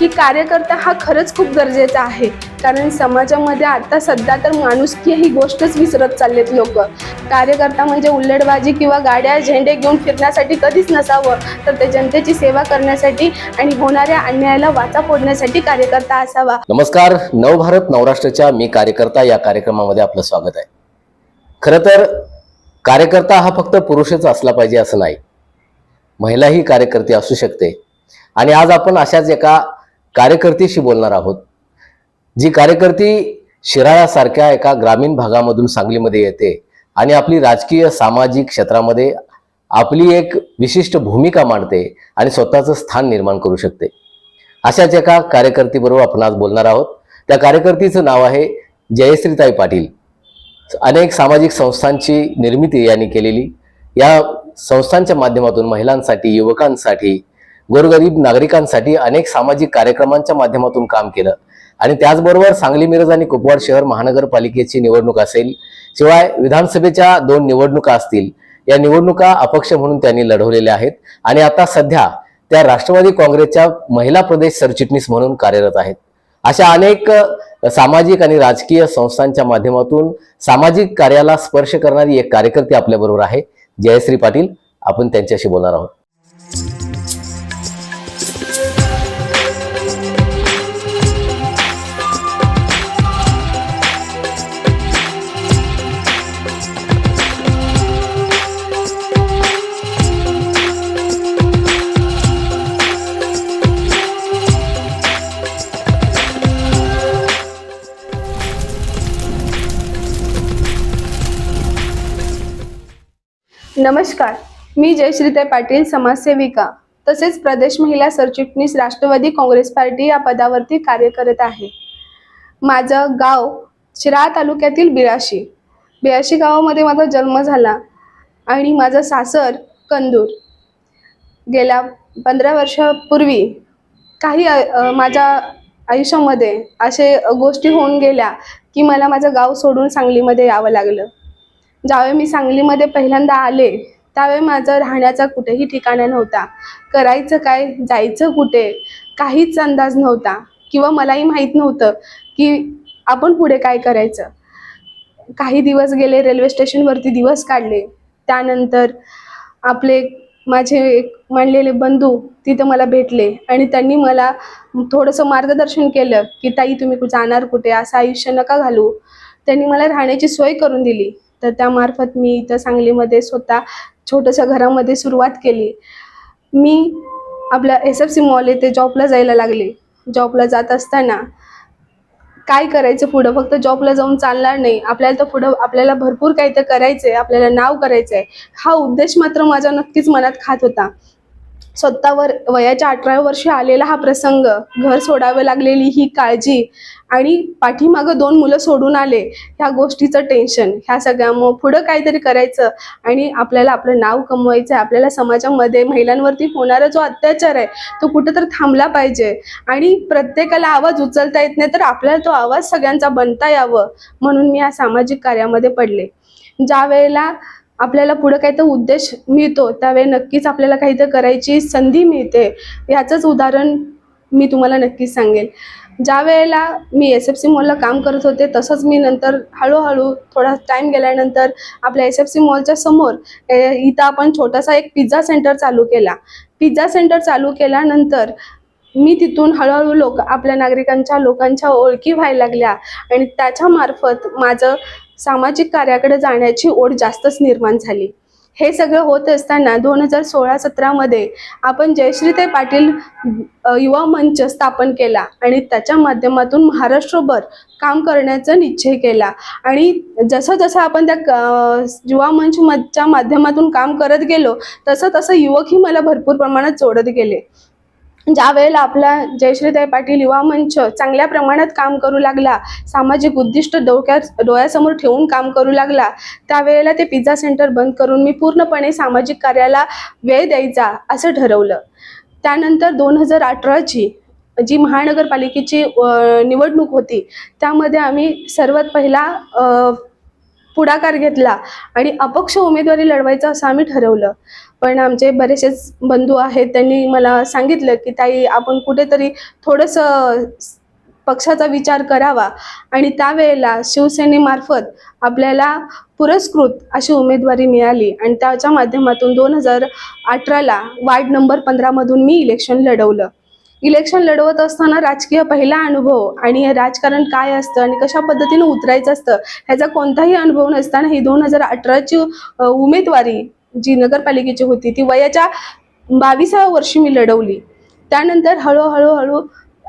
की कार्यकर्ता हा खरंच खूप गरजेचा आहे. कारण समाजामध्ये आता सध्या तर माणुसकी ही गोष्टच विसरत चाललेत लोक. कार्यकर्ता म्हणजे उल्लडबाजी किंवा गाड्या झेंडे घेऊन फिरण्यासाठी कधीच नसावं. तर ते जनतेची सेवा करण्यासाठी आणि होणाऱ्या अन्यायाला वाचा फोडण्यासाठी कार्यकर्ता असावा. नमस्कार. नवभारत नवराष्ट्राच्या मी कार्यकर्ता या कार्यक्रमामध्ये आपलं स्वागत आहे. खरं तर कार्यकर्ता हा फक्त पुरुषच असला पाहिजे असं नाही. महिलाही कार्यकर्ती असू शकते. आणि आज आपण अशाच एका कार्यकर्तीशी बोलणार आहोत. जी कार्यकर्ती शिराळासारख्या एका ग्रामीण भागामधून सांगलीमध्ये येते आणि आपली राजकीय सामाजिक क्षेत्रामध्ये आपली एक विशिष्ट भूमिका मांडते आणि स्वतःचं स्थान निर्माण करू शकते. अशाच एका कार्यकर्तीबरोबर आपण आज बोलणार आहोत. त्या कार्यकर्तीचं नाव आहे जयश्रीताई पाटील. अनेक सामाजिक संस्थांची निर्मिती यांनी केलेली. या संस्थांच्या माध्यमातून महिलांसाठी युवकांसाठी गोरगरीब नागरिकांसाठी अनेक सामाजिक कार्यक्रमांच्या माध्यमातून काम केलं. आणि त्याचबरोबर सांगली मिरज आणि कुपवाड शहर महानगरपालिकेची निवडणूक असेल शिवाय विधानसभेच्या दोन निवडणुका असतील. या निवडणुका अपक्ष म्हणून त्यांनी लढवलेल्या आहेत आणि आता सध्या त्या राष्ट्रवादी काँग्रेसच्या महिला प्रदेश सरचिटणीस म्हणून कार्यरत आहेत. अशा अनेक सामाजिक आणि राजकीय संस्थांच्या माध्यमातून सामाजिक कार्याला स्पर्श करणारी एक कार्यकर्ती आपल्याबरोबर आहे. जयश्री पाटील आपण त्यांच्याशी बोलणार आहोत. नमस्कार. मी जयश्रीताई पाटील समाजसेविका. तसेच प्रदेश महिला सरचिटणीस राष्ट्रवादी काँग्रेस पार्टी या पदावरती कार्य करत आहे. माझं गाव शिराळा तालुक्यातील बिराशी. बिराशी गावामध्ये माझा जन्म झाला आणि माझं सासर कंदूर. गेल्या पंधरा वर्षापूर्वी काही माझ्या आयुष्यामध्ये असे गोष्टी होऊन गेल्या की मला माझं गाव सोडून सांगलीमध्ये यावं लागलं. ज्यावेळी मी सांगलीमध्ये पहिल्यांदा आले त्यावेळी माझं राहण्याचा कुठेही ठिकाणा नव्हता. करायचं काय जायचं कुठे काहीच अंदाज नव्हता. किंवा मलाही माहीत नव्हतं की आपण पुढे काय करायचं. काही दिवस गेले रेल्वे स्टेशनवरती दिवस काढले. त्यानंतर आपले माझे एक मांडलेले बंधू तिथं मला भेटले आणि त्यांनी मला थोडंसं मार्गदर्शन केलं की ताई तुम्ही जाणार कुठे? असं आयुष्य नका घालू. त्यांनी मला राहण्याची सोय करून दिली. तर त्यामार्फत मी इथं सांगलीमध्ये स्वतः छोट्याशा घरामध्ये सुरुवात केली. मी आपल्या एस एफ सी मॉल येथे जॉबला जायला लागले. जॉबला जात असताना काय करायचं पुढं? फक्त जॉबला जाऊन चालणार नाही. आपल्याला तर पुढं आपल्याला भरपूर काही तर करायचं आहे आपल्याला नाव करायचं आहे हा उद्देश मात्र माझा नक्कीच मनात खात होता. स्वतःवर वयाच्या अठराव्या वर्षी आलेला हा प्रसंग घर सोडावे लागलेली ही काळजी आणि पाठीमागं दोन मुलं सोडून आले ह्या गोष्टीचं टेन्शन ह्या सगळ्या मग पुढं काहीतरी करायचं आणि आपल्याला आपलं नाव कमवायचं आहे आपल्याला समाजामध्ये महिलांवरती होणारा जो अत्याचार आहे तो कुठं तर थांबला पाहिजे. आणि प्रत्येकाला आवाज उचलता येत नाही तर आपल्याला तो आवाज सगळ्यांचा बनता यावं म्हणून मी या सामाजिक कार्यामध्ये पडले. ज्या वेळेला आपल्याला पुढं काही तर उद्देश मिळतो त्यावेळी नक्कीच आपल्याला काही तर करायची संधी मिळते. याचंच उदाहरण मी तुम्हाला नक्कीच सांगेल. ज्या वेळेला मी एस एफ सी मॉलला काम करत होते तसंच मी नंतर हळूहळू थोडा टाईम गेल्यानंतर आपल्या एस एफ सी मॉलच्या समोर इथं आपण छोटासा एक पिझ्झा सेंटर चालू केला. पिझ्झा सेंटर चालू केल्यानंतर मी तिथून हळूहळू लोक आपल्या नागरिकांच्या लोकांच्या ओळखी व्हायला लागल्या. आणि त्याच्यामार्फत माझं सामाजिक कार्याकडे जाण्याची ओढ जास्तच निर्माण झाली. हे सगळं होत असताना दोन हजार सोळा सतरामध्ये आपण जयश्रीताई पाटील युवा मंच स्थापन केला आणि त्याच्या माध्यमातून महाराष्ट्रभर काम करण्याचा निश्चय केला. आणि जसं जसं आपण त्या क- युवा मंचच्या माध्यमातून काम करत गेलो तसं तसं युवकही मला भरपूर प्रमाणात जोडत गेले. ज्या वेळेला आपला जयश्रीताई पाटील युवा मंच चांगल्या प्रमाणात काम करू लागला सामाजिक उद्दिष्ट डोक्यात डोळ्यासमोर ठेवून काम करू लागला त्यावेळेला ते पिझ्झा सेंटर बंद करून मी पूर्णपणे सामाजिक कार्याला वेळ द्यायचा असं ठरवलं. त्यानंतर दोन हजार अठराची जी महानगरपालिकेची निवडणूक होती त्यामध्ये आम्ही सर्वात पहिला पुढाकार घेतला आणि अपक्ष उमेदवारी लढवायचं असं आम्ही ठरवलं. पण आमचे बरेचसेच बंधू आहेत त्यांनी मला सांगितलं की ताई आपण कुठेतरी थोडंसं पक्षाचा विचार करावा आणि त्यावेळेला शिवसेनेमार्फत आपल्याला पुरस्कृत अशी उमेदवारी मिळाली आणि त्याच्या माध्यमातून दोन हजार अठराला वार्ड नंबर पंधरामधून मी इलेक्शन लढवलं. इलेक्शन लढवत असताना राजकीय पहिला अनुभव आणि राजकारण काय असतं आणि कशा पद्धतीने उतरायचं असतं ह्याचा कोणताही अनुभव नसताना ही दोन हजार अठराची उमेदवारी जी नगरपालिकेची होती ती वयाच्या बावीसाव्या वर्षी मी लढवली. त्यानंतर हळूहळू हळू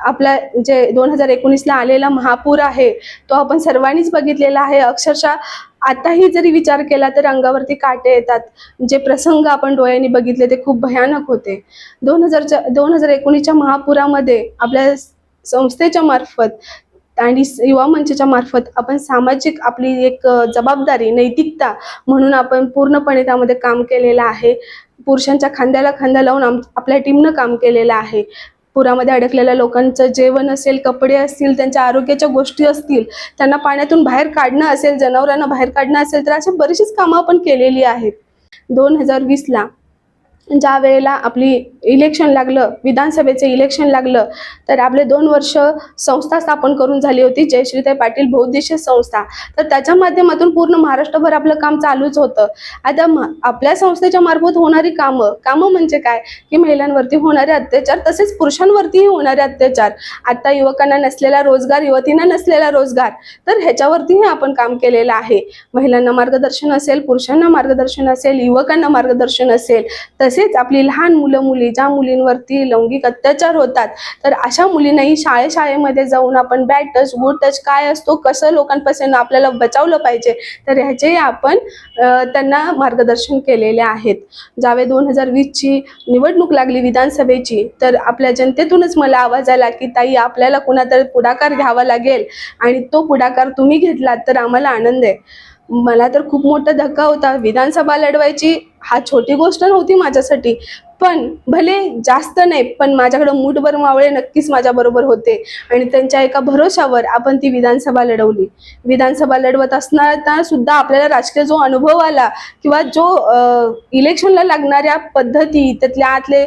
आपला जे दोन हजार एकोणीसला आलेला महापूर आहे तो आपण सर्वांनीच बघितलेला आहे. अक्षरशः आताही जरी विचार केला तर अंगावरती काटे येतात. जे प्रसंग आपण डोळ्यांनी बघितले ते खूप भयानक होते. दोन हजारच्या दोन हजार एकोणीसच्या महापुरामध्ये आपल्या संस्थेच्या मार्फत आणि युवा मंचच्या मार्फत आपण सामाजिक आपली एक जबाबदारी नैतिकता म्हणून आपण पूर्णपणे त्यामध्ये काम केलेलं आहे. पुरुषांच्या खांद्याला खांदा लावून आम आपल्या टीमनं काम केलेलं आहे. पुरामध्ये अडकलेल्या लोकांचं जेवण असेल कपडे असतील त्यांच्या आरोग्याच्या गोष्टी असतील त्यांना पाण्यातून बाहेर काढणं असेल जनावरांना बाहेर काढणं असेल तर अशी बरीचशीच कामं आपण केलेली आहेत. दोन हजार वीसला ज्या वेळेला आपली इलेक्शन लागलं विधानसभेचं इलेक्शन लागलं तर आपले दोन वर्ष संस्था स्थापन करून झाली होती जयश्रीताई पाटील बहुउद्देशीय संस्था. तर त्याच्या माध्यमातून पूर्ण महाराष्ट्रभर आपलं काम चालूच होतं. आता आपल्या संस्थेच्या मार्फत होणारी कामं कामं म्हणजे काय? की महिलांवरती होणारे अत्याचार तसेच पुरुषांवरतीही होणारे अत्याचार. आता युवकांना नसलेला रोजगार युवतींना नसलेला रोजगार तर ह्याच्यावरतीही आपण काम केलेलं आहे. महिलांना मार्गदर्शन असेल पुरुषांना मार्गदर्शन असेल युवकांना मार्गदर्शन असेल तर तसेच आपली लहान मुलं मुली ज्या मुलींवरती लैंगिक अत्याचार होतात तर अशा मुलींनाही शाळे शाळेमध्ये जाऊन आपण बॅड टच गुड टच काय असतो कसं लोकांपासून आपल्याला बचावलं पाहिजे तर ह्याचेही आपण त्यांना मार्गदर्शन केलेले आहेत. ज्यावेळी दोन हजार वीसची निवडणूक लागली विधानसभेची तर आपल्या जनतेतूनच मला आवाज आला की ताई आपल्याला कुणातरी पुढाकार घ्यावा लागेल आणि तो पुढाकार तुम्ही घेतलात तर आम्हाला आनंद आहे. मला तर खूप मोठा धक्का होता. विधानसभा लढवायची हा छोटी गोष्ट नव्हती माझ्यासाठी. पण भले जास्त नाही पण माझ्याकडं मूठभर मावळे नक्कीच माझ्याबरोबर होते. आणि त्यांच्या एका भरोशावर आपण ती विधानसभा लढवली. विधानसभा लढवत असताना सुद्धा आपल्याला राजकीय जो अनुभव आला किंवा जो इलेक्शनला लागणाऱ्या पद्धती त्यातल्या आतले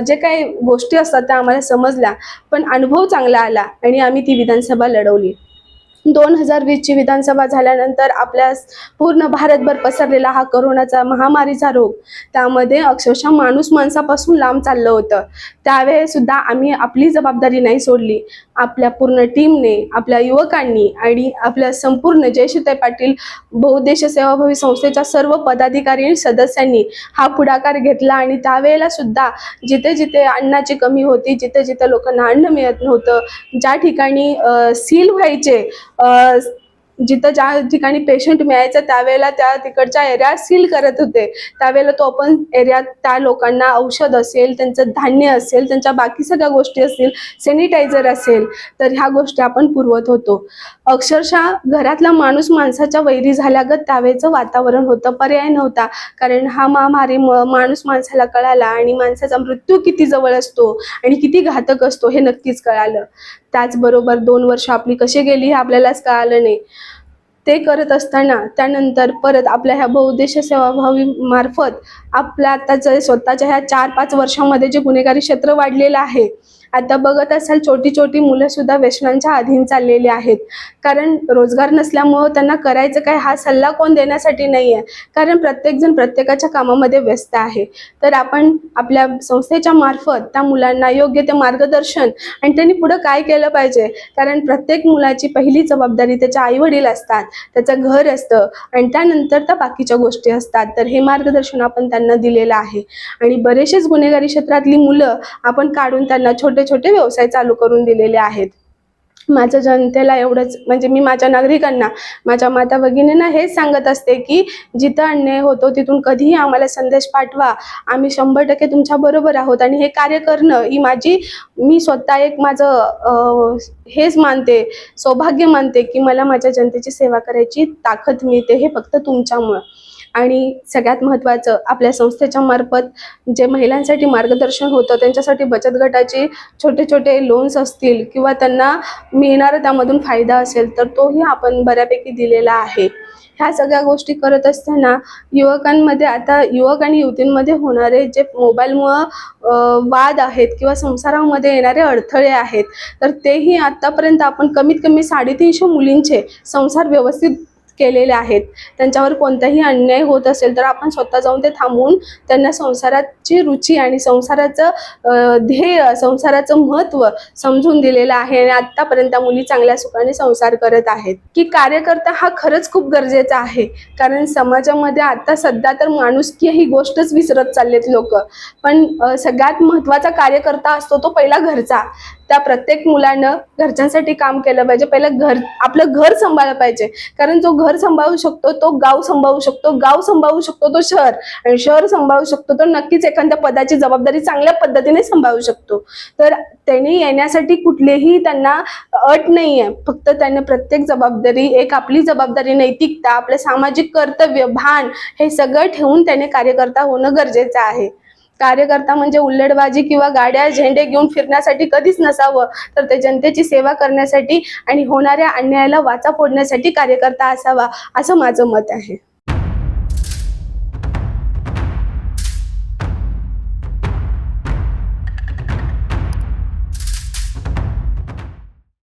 जे काही गोष्टी असतात त्या आम्हाला समजल्या. पण अनुभव चांगला आला आणि आम्ही ती विधानसभा लढवली. दोन हजार वीसची विधानसभा झाल्यानंतर आपल्या पूर्ण भारतभर पसरलेला हा करोनाचा महामारीचा रोग. त्यामध्ये अक्षरशः माणूस माणसापासून लांब चाललं होतं. त्यावेळेस सुद्धा आम्ही आपली जबाबदारी नाही सोडली. आपल्या पूर्ण टीमने आपल्या युवकांनी आणि आपल्या संपूर्ण जयश्रीताई पाटील बहुउद्देशीय सेवाभावी संस्थेच्या सर्व पदाधिकारी आणि सदस्यांनी हा पुढाकार घेतला आणि त्यावेळेला सुद्धा जिथे जिथे अन्नाची कमी होती जिथे जिथे लोकांना अन्न मिळत नव्हतं ज्या ठिकाणी सील व्हायचे जिथं ज्या ठिकाणी पेशंट मिळायचं त्यावेळेला त्या तिकडच्या एरिया सील करत होते. त्यावेळेला तो आपण एरियात त्या लोकांना औषध असेल त्यांचं धान्य असेल त्यांच्या बाकी सगळ्या गोष्टी असतील सॅनिटायझर असेल तर ह्या गोष्टी आपण पुरवत होतो. अक्षरशः घरातला माणूस माणसाच्या वैरी झाल्यागत त्यावेळेचं वातावरण होतं पर्याय नव्हता. कारण हा महामारीमुळं माणूस माणसाला कळाला आणि माणसाचा मृत्यू किती जवळ असतो आणि किती घातक असतो हे नक्कीच कळालं. त्याचबरोबर दोन वर्ष आपली कशी गेली हे आपल्यालाच कळालं नाही. ते करत असताना त्यानंतर परत आपल्या ह्या बहुउद्देशीय सेवाभावी मार्फत आपल्या आताचं स्वतःच्या ह्या चार पाच वर्षामध्ये जे गुन्हेगारी क्षेत्र वाढलेलं आहे आता बघत असाल छोटी छोटी मुलं सुद्धा व्यसनांच्या अधीन चाललेली आहेत. कारण रोजगार नसल्यामुळं त्यांना करायचं काय हा सल्ला कोण देण्यासाठी नाही आहे कारण प्रत्येकजण प्रत्येकाच्या कामामध्ये व्यस्त आहे. तर आपण आपल्या संस्थेच्या मार्फत त्या मुलांना योग्य ते मार्गदर्शन आणि त्यांनी पुढं काय केलं पाहिजे? कारण प्रत्येक मुलाची पहिली जबाबदारी त्याच्या आईवडील असतात. त्याचं घर असतं आणि त्यानंतर त्या बाकीच्या गोष्टी असतात. तर हे मार्गदर्शन आपण त्यांना दिलेलं आहे. आणि बरेचसेच गुन्हेगारी क्षेत्रातली मुलं आपण काढून त्यांना छोटे छोटे व्यवसाय चालू करून दिलेले आहेत. माझ्या जनतेला एवढंच म्हणजे मी माझ्या नागरिकांना माझ्या माता भगिनींना हेच सांगत असते की जिथं अन्याय होतो तिथून कधीही आम्हाला संदेश पाठवा. आम्ही शंभर टक्के तुमच्या बरोबर आहोत आणि हे कार्य करणं ही माझी मी स्वतः एक माझं हेच मानते सौभाग्य मानते की मला माझ्या जनतेची सेवा करायची ताकद मिळते हे फक्त तुमच्यामुळं. आणि सगळ्यात महत्त्वाचं आपल्या संस्थेच्या मार्फत जे महिलांसाठी मार्गदर्शन होतं त्यांच्यासाठी बचत गटाचे छोटे छोटे लोन्स असतील किंवा त्यांना मिळणारा त्यामधून फायदा असेल तर तोही आपण बऱ्यापैकी दिलेला आहे. ह्या सगळ्या गोष्टी करत असताना युवकांमध्ये आता युवक आणि युवतींमध्ये होणारे जे मोबाईलमुळं वाद आहेत किंवा संसारामध्ये येणारे अडथळे आहेत तर तेही आत्तापर्यंत आपण कमीत कमी साडेतीनशे मुलींचे संसार व्यवस्थित केलेले आहेत. त्यांच्यावर कोणताही अन्याय होत असेल तर आपण स्वतः जाऊन ते थांबवून त्यांना संसाराची रुची आणि संसाराचं ध्येय संसाराचं महत्त्व समजून दिलेलं आहे आणि आत्तापर्यंत मुली चांगल्या सुखाने संसार करत आहेत. की कार्यकर्ता हा खरंच खूप गरजेचा आहे. कारण समाजामध्ये आता सध्या तर माणुसकी ही गोष्टच विसरत चाललेत लोक. पण सगळ्यात महत्त्वाचा कार्यकर्ता असतो तो पहिला घरचा. त्या प्रत्येक मुलानं घरच्यांसाठी काम केलं पाहिजे. पहिलं घर आपलं घर सांभाळलं पाहिजे. कारण जो घर सांभाळू शकतो तो गाव सांभाळू शकतो. गाव सांभाळू शकतो तो शहर. आणि शहर सांभाळू शकतो तो नक्कीच एखाद्या पदाची जबाबदारी चांगल्या पद्धतीने सांभाळू शकतो. तर त्यांनी येण्यासाठी कुठलेही त्यांना अट नाही आहे फक्त त्यांना प्रत्येक जबाबदारी एक आपली जबाबदारी नैतिकता आपलं सामाजिक कर्तव्य भान हे सगळं ठेवून त्याने कार्यकर्ता होणं गरजेचं आहे. कार्यकर्ता म्हणजे उल्लडबाजी किंवा गाड्या झेंडे घेऊन फिरण्यासाठी कधीच नसावं. तर ते जनतेची सेवा करण्यासाठी आणि होणाऱ्या अन्यायाला वाचा फोडण्यासाठी कार्यकर्ता असावा असं माझं मत आहे.